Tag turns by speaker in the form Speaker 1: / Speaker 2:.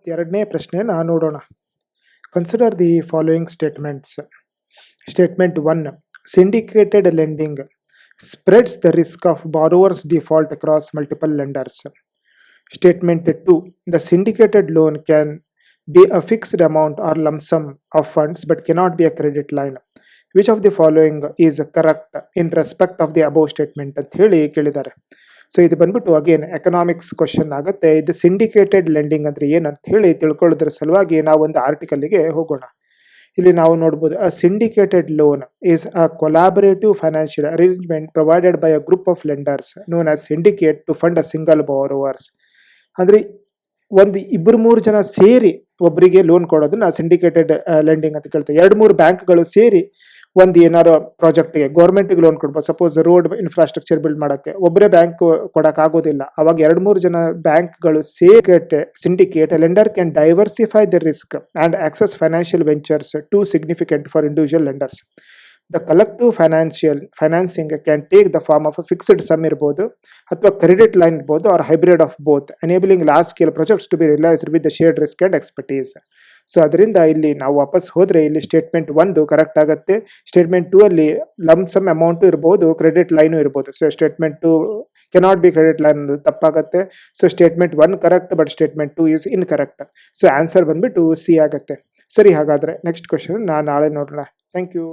Speaker 1: ಮೂವತ್ತೆರಡನೇ ಪ್ರಶ್ನೆನ ನೋಡೋಣ consider the following statements statement one syndicated lending spreads the risk of borrowers default across multiple lenders statement two the syndicated loan can be a fixed amount or lump sum of funds but cannot be a credit line. Which of the following is correct in respect of the above statement ಅಂತ ಹೇಳಿ ಕೇಳಿದ್ದಾರೆ so ಇದು ಬಂದ್ಬಿಟ್ಟು again economics question ಆಗುತ್ತೆ. ಇದು syndicated lending ಅಂದ್ರೆ ಏನಂತ ಹೇಳಿ ತಿಳ್ಕೊಳ್ಳೋದ್ರ ಸಲುವಾಗಿ ನಾವು ಒಂದು ಆರ್ಟಿಕಲ್ಗೆ ಹೋಗೋಣ. ಇಲ್ಲಿ ನಾವು ನೋಡ್ಬೋದು a syndicated loan is a collaborative financial arrangement provided by a group of lenders known as syndicate to fund a single borrowers ಅಂದ್ರೆ ಒಂದು ಇಬ್ಬರು ಮೂರು ಜನ ಸೇರಿ ಒಬ್ಬರಿಗೆ ಲೋನ್ ಕೊಡೋದನ್ನ ಸಿಂಡಿಕೇಟೆಡ್ ಲೆಂಡಿಂಗ್ ಅಂತ ಕೇಳ್ತಾರೆ. ಎರಡು ಮೂರು ಬ್ಯಾಂಕ್ಗಳು ಸೇರಿ ಒಂದು ಏನಾರು ಪ್ರಾಜೆಕ್ಟ್ಗೆ ಗೌರ್ಮೆಂಟ್ಗೆ ಲೋನ್ ಕೊಡ್ಬೋದು. ಸಪೋಸ್ ರೋಡ್ ಇನ್ಫ್ರಾಸ್ಟ್ರಕ್ಚರ್ ಬಿಲ್ಡ್ ಮಾಡೋಕ್ಕೆ. ಒಬ್ಬರೇ ಬ್ಯಾಂಕ್ ಕೊಡಕ್ ಆಗೋದಿಲ್ಲ. ಅವಾಗ ಎರಡು ಮೂರು ಜನ ಬ್ಯಾಂಕ್ಗಳು ಸೇರಿಕೇಟ್ syndicate lender can diversify the risk and access financial ventures to significant for individual lenders the collective financial financing can take the form of fixed sum ಇರ್ಬೋದು ಅಥವಾ ಕ್ರೆಡಿಟ್ ಲೈನ್ ಇರ್ಬೋದು or hybrid of both enabling large scale projects to be realised with the shared risk and expertise so ಅದರಿಂದ ಇಲ್ಲಿ ನಾವು ವಾಪಸ್ ಹೋದರೆ ಇಲ್ಲಿ statement ಒಂದು ಕರೆಕ್ಟ್ ಆಗುತ್ತೆ. ಸ್ಟೇಟ್ಮೆಂಟ್ ಟೂ ಅಲ್ಲಿ ಲಮ್ ಸಮ್ ಅಮೌಂಟು ಇರ್ಬೋದು ಕ್ರೆಡಿಟ್ ಲೈನು ಇರ್ಬೋದು. So statement two cannot be credit line ತಪ್ಪಾಗುತ್ತೆ. So statement one correct but statement two is incorrect so answer ಬಂದ್ಬಿಟ್ಟು ಸಿ ಆಗುತ್ತೆ. ಸರಿ, ಹಾಗಾದ್ರೆ ನೆಕ್ಸ್ಟ್ ಕ್ವಶನ್ ನಾನು ನಾಳೆ ನೋಡೋಣ. Thank you